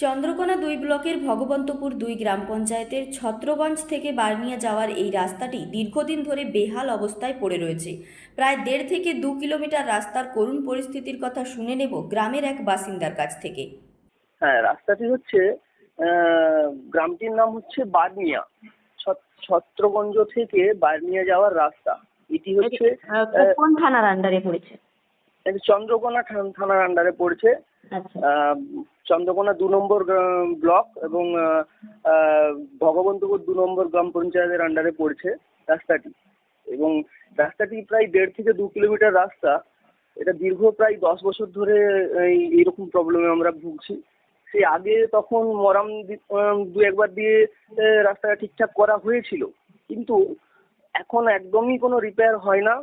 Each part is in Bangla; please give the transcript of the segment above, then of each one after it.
চন্দ্রকোনা দুই ব্লকের ভগবন্তপুর দুই গ্রাম পঞ্চায়েতের ছত্রগঞ্জ থেকে বার্নিয়া যাওয়ার এই রাস্তাটি দীর্ঘদিন ধরে বেহাল অবস্থায় পড়ে রয়েছে। প্রায় দেড় থেকে দু কিলোমিটার রাস্তার করুণ পরিস্থিতির কথা শুনে নেব গ্রামের এক বাসিন্দার কাছ থেকে। হ্যাঁ রাস্তাটি হচ্ছে আহ, গ্রামটির নাম হচ্ছে বার্নিয়া ছত- ছত্রগঞ্জ থেকে বার্নিয়া যাওয়ার রাস্তা। এটি হচ্ছে কোন থানার আন্ডারে পড়েছে? চন্দ্রকোনা থানার আন্ডারে পড়ছে। চন্দ্রকোনা দু নম্বর ব্লক এবং ভগবন্তপুর দু নম্বর গ্রাম পঞ্চায়েতের আন্ডারে পড়ছে রাস্তাটি। এবং রাস্তাটি প্রায় দেড় থেকে দু কিলোমিটার রাস্তা। এটা দীর্ঘ প্রায় দশ বছর ধরে এই, এইরকম প্রবলেমে আমরা ভুগছি। সেই আগে তখন মরাম দু একবার দিয়ে রাস্তাটা ঠিকঠাক করা হয়েছিল। কিন্তু এখন একদমই কোনো রিপেয়ার হয় না।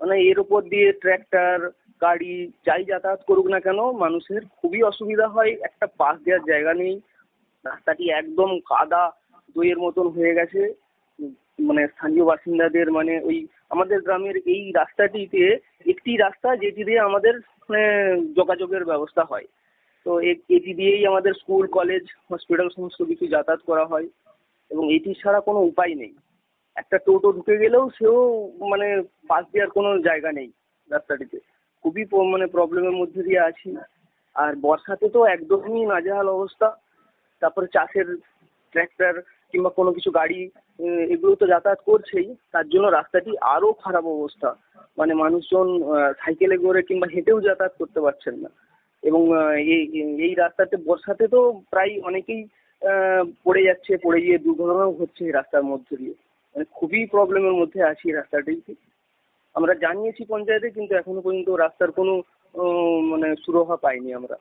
মানে এর উপর দিয়ে ট্র্যাক্টর গাড়ি যাই যাতায়াত করুক না কেন, মানুষের খুবই অসুবিধা হয়। একটা পাশ দেওয়ার জায়গা নেই। রাস্তাটি একদম কাদা দইয়ের মতন হয়ে গেছে। মানে স্থানীয় বাসিন্দাদের মানে ওই আমাদের গ্রামের এই রাস্তাটিতে একটি রাস্তা যেটি দিয়ে আমাদের মানে যোগাযোগের ব্যবস্থা হয়। তো এটি দিয়েই আমাদের স্কুল, কলেজ, হসপিটাল সমস্ত কিছু যাতায়াত করা হয়। এবং এটি ছাড়া কোনো উপায় নেই। একটা টোটো ঢুকে গেলেও সেও মানে পাস দেওয়ার কোনো জায়গা নেই রাস্তাটিতে। খুবই মানে প্রবলেমের মধ্যে দিয়ে আছি। আর বর্ষাতে তো একদমই নাজেহাল অবস্থা। তারপরে চাষের ট্র্যাক্টর কিংবা কোনো কিছু গাড়ি এগুলো তো যাতায়াত করছেই। তার জন্য রাস্তাটি আরও খারাপ অবস্থা। মানে মানুষজন সাইকেলে করে কিংবা হেঁটেও যাতায়াত করতে পারছেন না। এবং এই এই রাস্তাতে, বর্ষাতে তো প্রায় অনেকেই পড়ে যাচ্ছে, পড়ে গিয়ে দুর্ঘটনাও ঘটছে এই রাস্তার মধ্যে দিয়ে। মানে খুবই প্রবলেমের মধ্যে আছি এই রাস্তাটিতে আমরা জানিয়েছি পঞ্চায়েতে কিন্তু এখনও পর্যন্ত রাস্তার কোনো মানে সুরাহা পাইনি আমরা।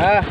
哎